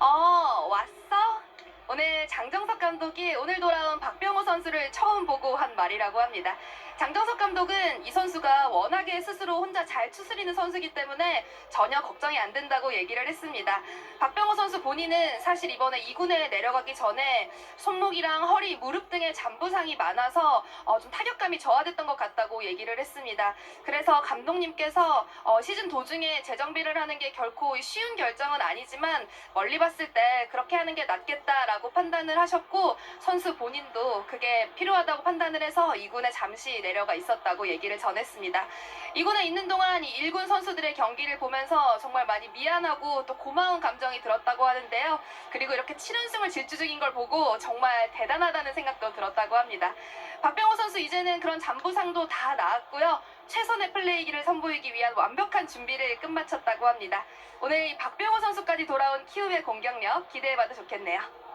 어, 왔어? 오늘 장정석 감독이 오늘 돌아온 박병호 선수를 처음 보고 한 말이라고 합니다. 장정석 감독은 이 선수가 워낙에 스스로 혼자 잘 추스리는 선수이기 때문에 전혀 걱정이 안 된다고 얘기를 했습니다. 박병호 선수 본인은 사실 이번에 2군에 내려가기 전에 손목이랑 허리, 무릎 등의 잔부상이 많아서 어, 좀 타격감이 저하됐던 것 같다고 얘기를 했습니다. 그래서 감독님께서 어, 시즌 도중에 재정비를 하는 게 결코 쉬운 결정은 아니지만 멀리 봤을 때 그렇게 하는 게 낫겠다라고 판단을 하셨고 선수 본인도 그게 필요하다고 판단을 해서 2군에 잠시 내려가 있었다고 얘기를 전했습니다. 2군에 있는 동안 이 1군 선수들의 경기를 보면서 정말 많이 미안하고 또 고마운 감정이 들었다고 하는데요. 그리고 이렇게 7연승을 질주 중인 걸 보고 정말 대단하다는 생각도 들었다고 합니다. 박병호 선수 이제는 그런 잠부상도 다 나았고요. 최선의 플레이기를 선보이기 위한 완벽한 준비를 끝마쳤다고 합니다. 오늘 이 박병호 선수까지 돌아온 키움의 공격력 기대해봐도 좋겠네요.